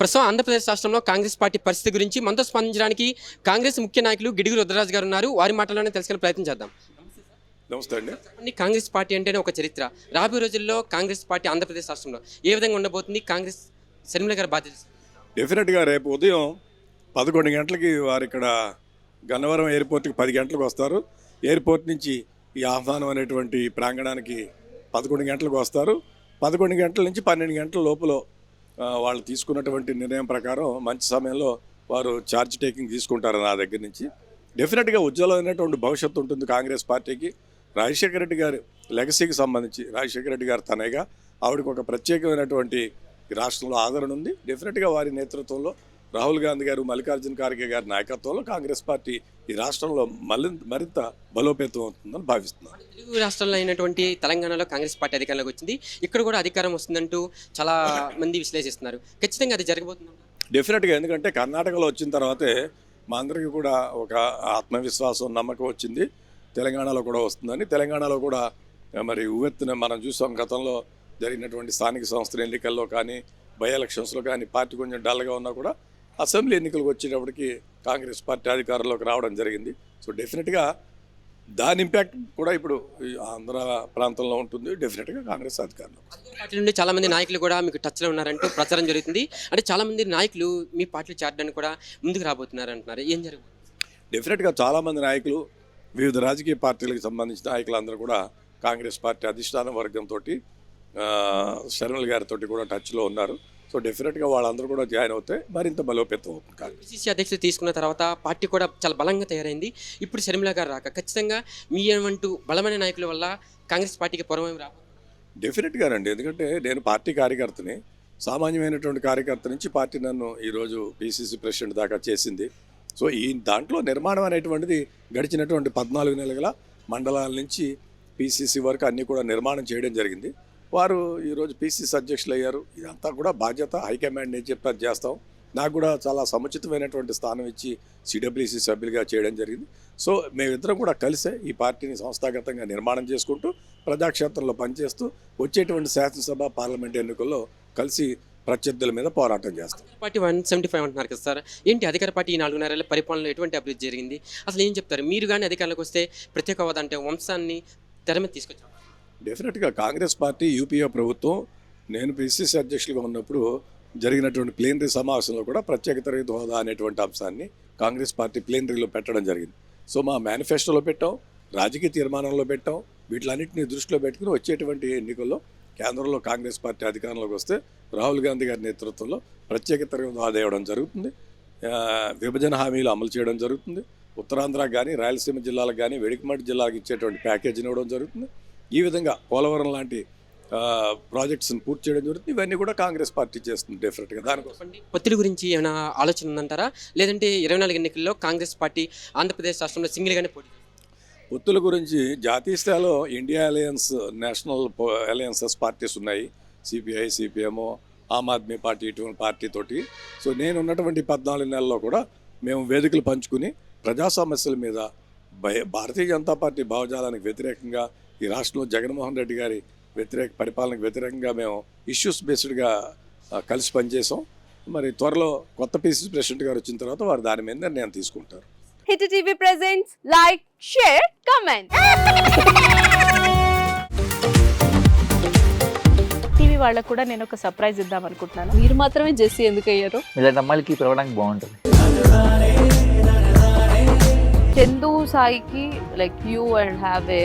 ప్రస్తుతం ఆంధ్రప్రదేశ్ రాష్ట్రంలో కాంగ్రెస్ పార్టీ పరిస్థితి గురించి మనతో స్పందించడానికి కాంగ్రెస్ ముఖ్య నాయకులు గిడుగు రుద్రరాజు గారు ఉన్నారు. వారి మాటల్లోనే తెలుసుకునే ప్రయత్నం చేద్దాం. నమస్తే అండి. కాంగ్రెస్ పార్టీ అంటేనే ఒక చరిత్ర. రాబోయే రోజుల్లో కాంగ్రెస్ పార్టీ ఆంధ్రప్రదేశ్ రాష్ట్రంలో ఏ విధంగా ఉండబోతుంది? కాంగ్రెస్ శర్మిల గారి బాధ్యత డెఫినెట్గా రేపు ఉదయం పదకొండు గంటలకి వారు ఇక్కడ గన్నవరం ఎయిర్పోర్ట్కి పది గంటలకు వస్తారు. ఎయిర్పోర్ట్ నుంచి ఈ ఆహ్వానం అనేటువంటి ప్రాంగణానికి పదకొండు గంటలకు వస్తారు. పదకొండు గంటల నుంచి పన్నెండు గంటల లోపల వాళ్ళు తీసుకున్నటువంటి నిర్ణయం ప్రకారం మంచి సమయంలో వారు ఛార్జ్ టేకింగ్ తీసుకుంటారు నా దగ్గర నుంచి. డెఫినెట్గా ఉజ్వలమైనటువంటి భవిష్యత్తు ఉంటుంది కాంగ్రెస్ పార్టీకి. రాజశేఖర రెడ్డి గారి లెగసీకి సంబంధించి రాజశేఖర రెడ్డి గారు తనేగా ఆవిడకు ఒక ప్రత్యేకమైనటువంటి రాష్ట్రంలో ఆదరణ ఉంది. డెఫినెట్గా వారి నేతృత్వంలో రాహుల్ గాంధీ గారు మల్లికార్జున ఖార్గే గారి నాయకత్వంలో కాంగ్రెస్ పార్టీ ఈ రాష్ట్రంలో మళ్ళీ మరింత బలోపేతం అవుతుందని భావిస్తున్నాను తెలుగు రాష్ట్రాల్లో అయినటువంటి తెలంగాణలో కాంగ్రెస్ పార్టీ అధికారంలోకి వచ్చింది. ఇక్కడ కూడా అధికారం వస్తుందంటూ చాలా మంది విశ్లేషిస్తున్నారు. ఖచ్చితంగా అది జరగబోతుంది డెఫినెట్గా ఎందుకంటే కర్ణాటకలో వచ్చిన తర్వాతే మా అందరికీ కూడా ఒక ఆత్మవిశ్వాసం నమ్మకం వచ్చింది. తెలంగాణలో కూడా వస్తుందని. తెలంగాణలో కూడా మరి ఉవ్వెత్తున మనం చూసాం గతంలో జరిగినటువంటి స్థానిక సంస్థల ఎన్నికల్లో కానీ బై ఎలక్షన్స్లో కానీ పార్టీ కొంచెం డల్గా ఉన్నా కూడా అసెంబ్లీ ఎన్నికలకు వచ్చేటప్పటికి కాంగ్రెస్ పార్టీ అధికారంలోకి రావడం జరిగింది. సో డెఫినెట్గా దాని ఇంపాక్ట్ కూడా ఇప్పుడు ఈ ఆంధ్ర ప్రాంతంలో ఉంటుంది. డెఫినెట్గా కాంగ్రెస్ అధికారంలో పార్టీ నుండి చాలా మంది నాయకులు కూడా మీకు టచ్లో ఉన్నారంటూ ప్రచారం జరుగుతుంది. అంటే చాలా మంది నాయకులు మీ పార్టీలు చేరడానికి కూడా ముందుకు రాబోతున్నారు అంటున్నారు ఏం జరుగుతుంది? డెఫినెట్గా చాలామంది నాయకులు వివిధ రాజకీయ పార్టీలకు సంబంధించిన నాయకులందరూ కూడా కాంగ్రెస్ పార్టీ అధిష్టాన వర్గంతో శర్మల్ గారితో కూడా టచ్లో ఉన్నారు. సో డెఫినెట్గా వాళ్ళందరూ కూడా జాయిన్ అవుతే మరింత బలోపేతం అవుతుంది పిసిసి అధ్యక్షులు తీసుకున్న తర్వాత పార్టీ కూడా చాలా బలంగా తయారైంది. ఇప్పుడు షర్మిల గారు రాక ఖచ్చితంగా మీ ఏమంటూ బలమైన నాయకుల వల్ల కాంగ్రెస్ పార్టీకి పూర్వం రాబోతుంది డెఫినెట్గా రండి. ఎందుకంటే నేను పార్టీ కార్యకర్తని సామాన్యమైనటువంటి కార్యకర్త నుంచి పార్టీ నన్ను ఈరోజు పిసిసి ప్రెసిడెంట్ దాకా చేసింది. సో ఈ దాంట్లో నిర్మాణం అనేటువంటిది గడిచినటువంటి పద్నాలుగు నెలల మండలాల నుంచి పిసిసి వరకు అన్నీ కూడా నిర్మాణం చేయడం జరిగింది. వారు ఈరోజు పీసీసీ అధ్యక్షులు అయ్యారు ఇదంతా కూడా బాధ్యత హైకమాండ్ నేను చెప్పారు చేస్తాం. నాకు కూడా చాలా సముచితమైనటువంటి స్థానం ఇచ్చి సిడబ్ల్యూసి సభ్యులుగా చేయడం జరిగింది. సో మేమిద్దరం కూడా కలిసే ఈ పార్టీని సంస్థాగతంగా నిర్మాణం చేసుకుంటూ ప్రజాక్షేత్రంలో పనిచేస్తూ వచ్చేటువంటి శాసనసభ పార్లమెంట్ ఎన్నికల్లో కలిసి ప్రత్యర్థుల మీద పోరాటం చేస్తాం. పార్టీ వన్ సెవెంటీ ఫైవ్ అంటున్నారు కదా సార్. ఏంటి అధికార పార్టీ ఈ నాలుగున్నరేళ్ళ పరిపాలనలో ఎటువంటి అభివృద్ధి జరిగింది? అసలు ఏం చెప్తారు? మీరు కానీ అధికారంలోకి వస్తే ప్రత్యేక హోదా అంటే వంశాన్ని తెర మీద తీసుకొచ్చారు? డెఫినెట్గా కాంగ్రెస్ పార్టీ యూపీఏ ప్రభుత్వం నేను పిసిసి అధ్యక్షులుగా ఉన్నప్పుడు జరిగినటువంటి ప్లేనరీ సమావేశంలో కూడా ప్రత్యేక తరగతి హోదా అనేటువంటి అంశాన్ని కాంగ్రెస్ పార్టీ ప్లేనరీలో పెట్టడం జరిగింది. సో మా మేనిఫెస్టోలో పెట్టాం రాజకీయ తీర్మానంలో పెట్టాం వీటిలన్నింటినీ దృష్టిలో పెట్టుకుని వచ్చేటువంటి ఎన్నికల్లో కేంద్రంలో కాంగ్రెస్ పార్టీ అధికారంలోకి వస్తే రాహుల్ గాంధీ గారి నేతృత్వంలో ప్రత్యేక తరగతి హోదా ఇవ్వడం జరుగుతుంది. విభజన హామీలు అమలు చేయడం జరుగుతుంది. ఉత్తరాంధ్ర కానీ రాయలసీమ జిల్లాలకు కానీ వెడికమట్టి జిల్లాలకు ఇచ్చేటువంటి ప్యాకేజీని ఇవ్వడం జరుగుతుంది. ఈ విధంగా పోలవరం లాంటి ప్రాజెక్ట్స్ని పూర్తి చేయడం జరుగుతుంది. ఇవన్నీ కూడా కాంగ్రెస్ పార్టీ చేస్తుంది డెఫినెట్గా దానికోసం. పొత్తిడి గురించి ఏమైనా ఆలోచన ఉందంటారా? లేదంటే ఇరవై నాలుగు ఎన్నికల్లో కాంగ్రెస్ పార్టీ ఆంధ్రప్రదేశ్ రాష్ట్రంలో సింగిల్గానే పోటీ? పొత్తుల గురించి జాతీయ స్థాయిలో India alliance national alliances parties ఉన్నాయి. CPI CPM Aam Aadmi party ఇటువంటి పార్టీ తోటి. సో నేను ఉన్నటువంటి పద్నాలుగు నెలల్లో కూడా మేము వేదికలు పంచుకుని ప్రజా సమస్యల మీద భారతీయ జనతా పార్టీ భావజాలానికి వ్యతిరేకంగా ఈ రాష్ట్రంలో జగన్మోహన్ రెడ్డి గారి వ్యతిరేక పరిపాలనకు వ్యతిరేకంగా మేము ఇష్యూస్ బేస్డ్గా కలిసి పనిచేసాం మరి త్వరలో కొత్త పీసీసీ ప్రెసిడెంట్ గారు వచ్చిన తర్వాత వారు దాని మీద నిర్ణయం తీసుకుంటారు. Hit TV presents like share comment TV వాళ్ళకు కూడా నేను ఒక సర్ప్రైజ్ ఇద్దాం అనుకుంటున్నాను. మీరు మాత్రమే జెస్సీ ఎందుకు అయ్యారు ఇలాంటి అమ్మాయిలకి పిలవడానికి బాగుంటుంది. చందు సాయికి like you and have a